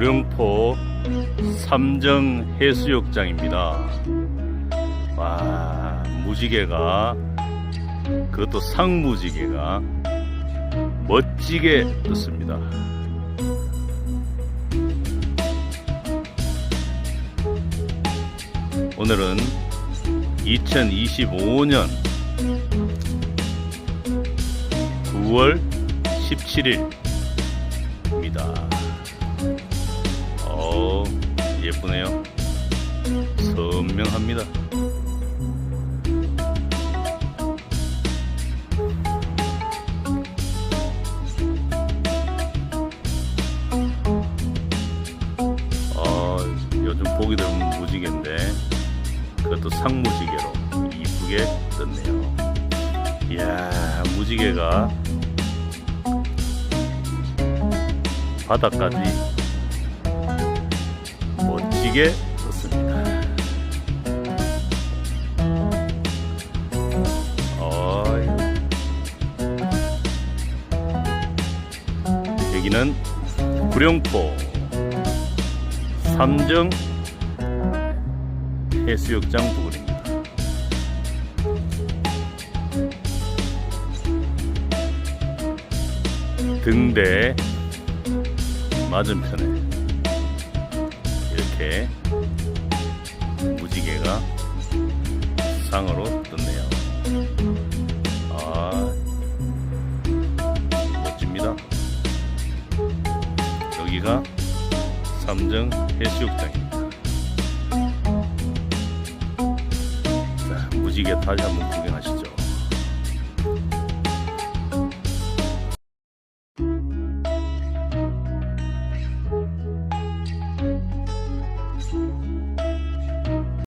구룡포 삼정 해수욕장입니다. 와, 무지개가 그것도 상무지개가 멋지게 떴습니다. 오늘은 2025년 9월 17일입니다. 어, 예쁘네요. 선명합니다. 어, 요즘 보기 드문 무지개인데 그것도 상무지개로 이쁘게 떴네요. 이야, 무지개가 바닥까지 멋지게 떴습니다. 어이. 여기는 구룡포 삼정 해수욕장 부근입니다. 등대 맞은편에 이렇게 무지개가 상으로 떴네요. 아, 멋집니다. 여기가 삼정 해수욕장입니다. 자, 무지개 다시 한번 구경